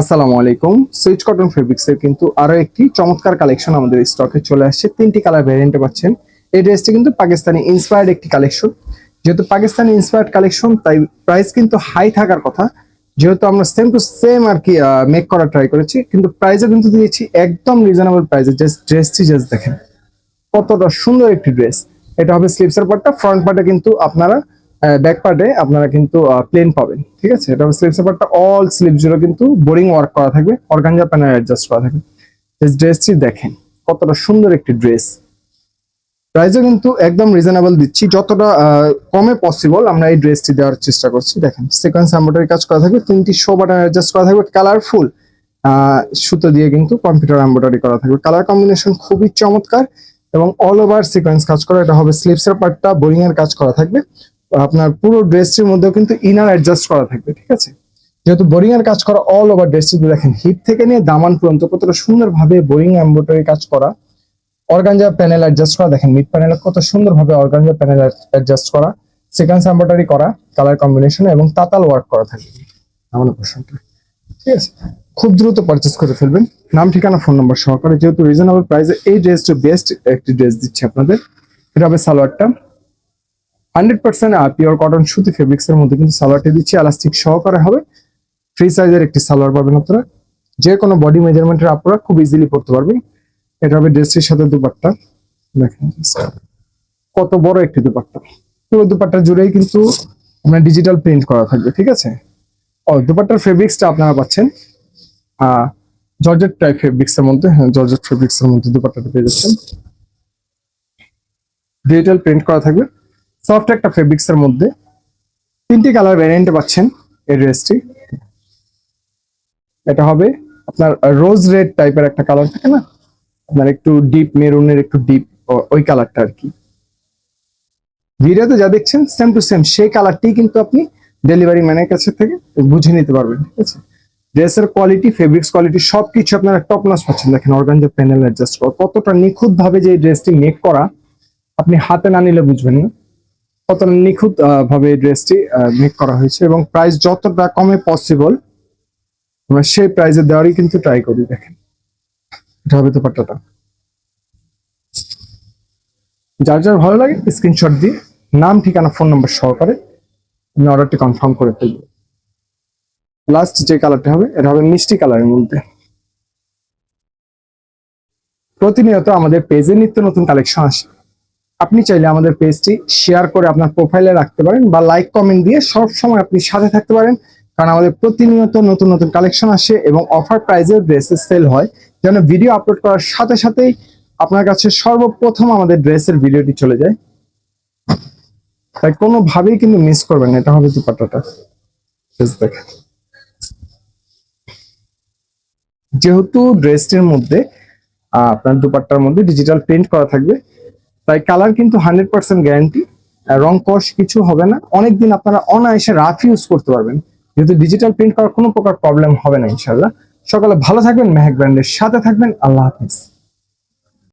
আসসালামু আলাইকুম। Switch cotton fabrics এর কিন্তু আরও একটি চমৎকার কালেকশন আমাদের স্টকে চলে আসছে। তিনটি কালার ভ্যারিয়েন্টে পাচ্ছেন। এই ড্রেসটি কিন্তু পাকিস্তানি ইন্সপায়ার্ড একটি কালেকশন যেহেতু পাকিস্তানি ইন্সপায়ার্ড কালেকশন তাই প্রাইস কিন্তু হাই থাকার কথা। যেহেতু আমরা সেম টু সেম আর কি মেক করার ট্রাই করেছি, কিন্তু প্রাইসও কিন্তু দিয়েছি একদম রিজনেবল প্রাইসে জাস্ট ড্রেসটি জাস্ট দেখেন। কতটা সুন্দর একটি ড্রেস এটা হবে স্লিপসের পার্টটা ফ্রন্ট পার্টে কিন্তু আপনারা ব্যাক পার্টে আপনারা কিন্তু প্লেন পাবেন, ঠিক আছে? এটা স্লিপসের পার্টটা অল স্লিপ জুড়ে কিন্তু বোরিং ওয়ার্ক করা থাকবে অর্গানজা প্যানেল অ্যাডজাস্ট করা থাকবে। ড্রেসটি দেখেন, কতটা সুন্দর একটি ড্রেস প্রাইসও কিন্তু একদম রিজনেবল দিচ্ছি, যতটা কমে পসিবল আমরা এই ড্রেসটি দেওয়ার চেষ্টা করছি। দেখেন সিকোয়েন্স এম্ব্রয়ডারি কাজ করা থাকবে, তিনটি শো বাটন অ্যাডজাস্ট করা থাকবে কালারফুল সুতো দিয়ে কিন্তু কম্পিউটার এম্ব্রয়ডারি করা থাকবে। কালার কম্বিনেশন খুবই চমৎকার এবং অল ওভার সিকোয়েন্স কাজ করা, এটা হবে স্লিপসের পার্টটা বোরিং এর কাজ করা থাকবে। আপনার পুরো ড্রেসটির মধ্যেও কিন্তু ইনার অ্যাডজাস্ট করা থাকবে, ঠিক আছে? যেহেতু বোরিং এর কাজ করা অল ওভার ড্রেসটিতে দেখেন হিপ থেকে নিয়ে দামান পর্যন্ত কতটা সুন্দরভাবে বোরিং এম্ব্রয়ডারি কাজ করা অর্গানজা প্যানেল অ্যাডজাস্ট করা, দেখেন মিড প্যানেল কত সুন্দরভাবে অর্গানজা প্যানেল অ্যাডজাস্ট করা সিকোয়েন্স এম্ব্রয়ডারি করা কালার কম্বিনেশন এবং তাতাল ওয়ার্ক করা থাকবে। আমার পোর্শনটা ঠিক আছে? খুব দ্রুত পারচেস করে ফেলবেন। নাম, ঠিকানা ফোন নম্বর সহকারে, যেহেতু রিজনেবল প্রাইসে এই ড্রেসটা বেস্ট একটি ড্রেস দিচ্ছি আপনাদের। এটা হবে সালোয়ারটা। হান্ড্রেড পার্সেন্ট পিওর কটন সুতি ফেব্রিক্স এর মধ্যে কিন্তু সালোয়ারটি দিচ্ছি এলাস্টিক সহকারে হবে। ফ্রি সাইজের একটি সালোয়ার পাবেন আপনারা। যে কোনো বডি মেজারমেন্টের আপনারা খুব ইজিলি পড়তে পারবেন। এটা হবে ড্রেসটির সাথে দুপাট্টা। দেখেন কত বড় একটি দুপাট্টা। পুরো দুপাট্টা জুড়েই কিন্তু আপনার ডিজিটাল প্রিন্ট করা থাকবে, ঠিক আছে? ও, দুপাট্টার ফেব্রিক্সটা আপনারা পাচ্ছেন। জর্জেট টাইপ ফেব্রিক্স এর মধ্যে হ্যাঁ জর্জেট ফেব্রিক্স এর মধ্যে দুপাট্টাটা পেয়ে যাচ্ছেন। ডিজিটাল প্রিন্ট করা থাকবে। সফট একটা ফেব্রিক্স এর মধ্যে তিনটি কালার ভ্যারিয়েন্টে পাচ্ছেন এই ড্রেসটি এটা হবে আপনার রোজ রেড টাইপের একটা কালার থাকে না? আপনার একটু ডিপ মেরুনের একটু ডিপ ওই কালারটা আর কি ভিডিওতে যা দেখছেন সেম টু সেম সেই কালারটি কিন্তু আপনি ডেলিভারি ম্যানের কাছে থেকে বুঝে নিতে পারবেন, ঠিক আছে? ড্রেসের কোয়ালিটি ফেব্রিক্স কোয়ালিটি সবকিছু আপনারা টপ নচ পাচ্ছেন। দেখেন অর্গানজা প্যানেল অ্যাডজাস্ট করা, কতটা নিখুঁতভাবে যে ড্রেসটি মেক করা, আপনি হাতে না নিলে বুঝবেন না। কতটা নিখুঁত ভাবে ড্রেসটি মেক করা হয়েছে এবং প্রাইস যতটা কমে পসিবল আমরা সেই প্রাইসে দেওয়ারই কিন্তু ট্রাই করি, দেখেন। এটা হবে দুপাট্টাটা। যার যার ভালো লাগে স্ক্রিনশট দিয়ে নাম, ঠিকানা ফোন নম্বর সহকারে আমি অর্ডারটি কনফার্ম করে ফেলবেন লাস্ট যে কালারটা হবে, এটা হবে মিষ্টি কালারের মধ্যে। প্রতিনিয়ত আমাদের পেজে নিত্য নতুন কালেকশন আসে। আপনি চাইলে আমাদের পেজটি শেয়ার করে আপনার প্রোফাইলে রাখতে পারেন বা লাইক কমেন্ট দিয়ে সব সময় আপনি সাথে থাকতে পারেন। কারণ আমাদের প্রতিনিয়ত নতুন নতুন কালেকশন আসে এবং অফার প্রাইজের ড্রেসের সেল হয়। যেন ভিডিও আপলোড করার সাথে সাথেই আপনার কাছে সর্বপ্রথম আমাদের ড্রেসের ভিডিওটি চলে যায়। তাই কোনোভাবেই কিন্তু মিস করবেন না, এটা হবে Just দেখেন। যেহেতু ড্রেসটির মধ্যে আপনার দুপাট্টার মধ্যে ডিজিটাল প্রিন্ট করা থাকবে তাই কালার কিন্তু হান্ড্রেড পার্সেন্ট গ্যারান্টি রং কষ কিছু হবে না। অনেকদিন আপনারা অনায়াসে রাফ ইউজ করতে পারবেন। যেহেতু ডিজিটাল প্রিন্ট করার কোনো প্রকার প্রবলেম হবে না ইনশাল্লাহ সকালে ভালো থাকবেন, মেহেক ব্র্যান্ডের সাথে থাকবেন। আল্লাহ হাফিজ।